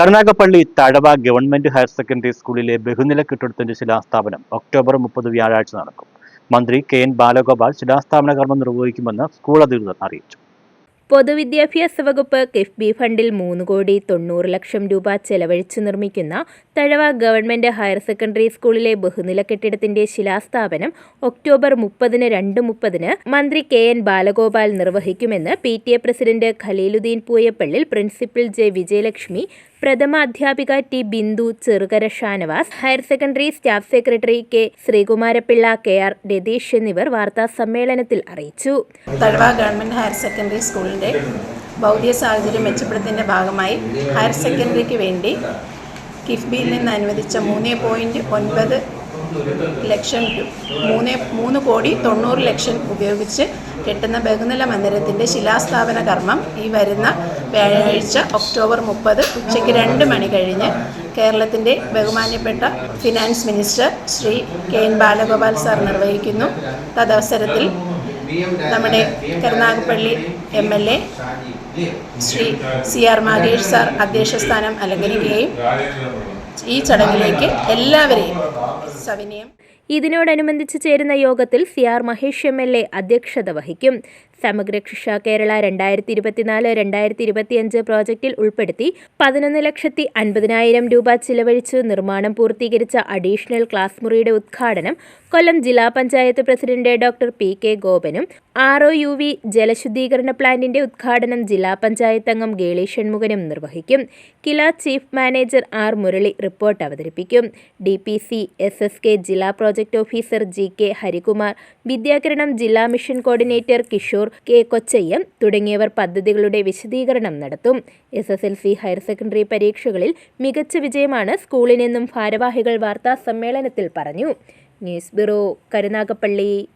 Karunagappally Thazhava government higher secondary സ്കൂളിലെ ബഹുനില കെട്ടിടത്തിന്റെ ശിലാസ്ഥാപനം ഒക്ടോബർ മുപ്പത് വ്യാഴാഴ്ച നടക്കും. മന്ത്രി കെ എൻ ബാലഗോപാൽ ശിലാസ്ഥാപന കർമ്മം നിർവഹിക്കുമെന്ന് സ്കൂൾ അധികൃതർ അറിയിച്ചു. പൊതുവിദ്യാഭ്യാസ വകുപ്പ് കിഫ്ബി ഫണ്ടിൽ മൂന്ന് കോടി തൊണ്ണൂറ് ലക്ഷം രൂപ ചെലവഴിച്ചു നിർമ്മിക്കുന്ന തഴവ ഗവൺമെന്റ് ഹയർ സെക്കൻഡറി സ്കൂളിലെ ബഹുനില കെട്ടിടത്തിന്റെ ശിലാസ്ഥാപനം ഒക്ടോബർ മുപ്പതിന് രണ്ട് മുപ്പതിന് മന്ത്രി K N Balagopal നിർവഹിക്കുമെന്ന് P T A president Khaleeluddin Pooyappallil principal J Vijayalakshmi പ്രഥമ അധ്യാപിക T Bindu Cherukara Shanavas higher secondary staff secretary K Sreekumarapillai K R Ratheesh എന്നിവർ വാർത്താ സമ്മേളനത്തിൽ അറിയിച്ചു. തഴവ ഗവൺമെന്റ് ഹയർ സെക്കൻഡറി സ്കൂളിന്റെ ഭൗതിക സാഹചര്യം മെച്ചപ്പെടുത്തിന്റെ ഭാഗമായി ഹയർ സെക്കൻഡറിക്ക് വേണ്ടി കിഫ്ബിയിൽ നിന്ന് അനുവദിച്ച മൂന്ന് പോയിന്റ് ഒൻപത് ലക്ഷം മൂന്ന് മൂന്ന് കോടി തൊണ്ണൂറ് ലക്ഷം ഉപയോഗിച്ച് കെട്ടുന്ന ബഹുനില മന്ദിരത്തിന്റെ ശിലാസ്ഥാപന കർമ്മം ഈ വരുന്ന വ്യാഴാഴ്ച ഒക്ടോബർ മുപ്പത് ഉച്ചയ്ക്ക് രണ്ട് മണി കഴിഞ്ഞ് കേരളത്തിന്റെ ബഹുമാന്യപ്പെട്ട finance minister Shri K N Balagopal sir നിർവഹിക്കുന്നു. തദവസരത്തിൽ നമ്മുടെ Karunagappally M L A Shri C R Magesh sir അധ്യക്ഷ സ്ഥാനം അലങ്കരിക്കുകയും ഈ ചടങ്ങിലേക്ക് എല്ലാവരെയും സവിനയം. ഇതിനോടനുബന്ധിച്ച് ചേരുന്ന യോഗത്തിൽ C R Mahesh M L A അധ്യക്ഷത വഹിക്കും. സമഗ്ര ശിക്ഷ കേരള രണ്ടായിരത്തി ഇരുപത്തിനാല് രണ്ടായിരത്തി ഇരുപത്തിയഞ്ച് പ്രോജക്റ്റിൽ ഉൾപ്പെടുത്തി പതിനൊന്ന് ലക്ഷത്തി അൻപതിനായിരം രൂപ ചിലവഴിച്ച് നിർമ്മാണം പൂർത്തീകരിച്ച അഡീഷണൽ ക്ലാസ് മുറിയുടെ ഉദ്ഘാടനം കൊല്ലം ജില്ലാ panchayat president doctor P K ഗോപനും R O U V ജലശുദ്ധീകരണ പ്ലാന്റിന്റെ ഉദ്ഘാടനം ജില്ലാ പഞ്ചായത്ത് അംഗം ഗേളി ഷൺമുഖനും നിർവഹിക്കും. KILA chief manager R Murali report അവതരിപ്പിക്കും. D P C S S K ജില്ലാ project officer G K Harikumar വിദ്യാകരണം ജില്ലാ mission coordinator Kishore K Kochayyam തുടങ്ങിയവർ പദ്ധതികളുടെ വിശദീകരണം നടത്തും. S S L C higher secondary പരീക്ഷകളിൽ മികച്ച വിജയമാണ് സ്കൂളിനെന്നും ഭാരവാഹികൾ വാർത്താ സമ്മേളനത്തിൽ പറഞ്ഞു. News bureau Karunagappally.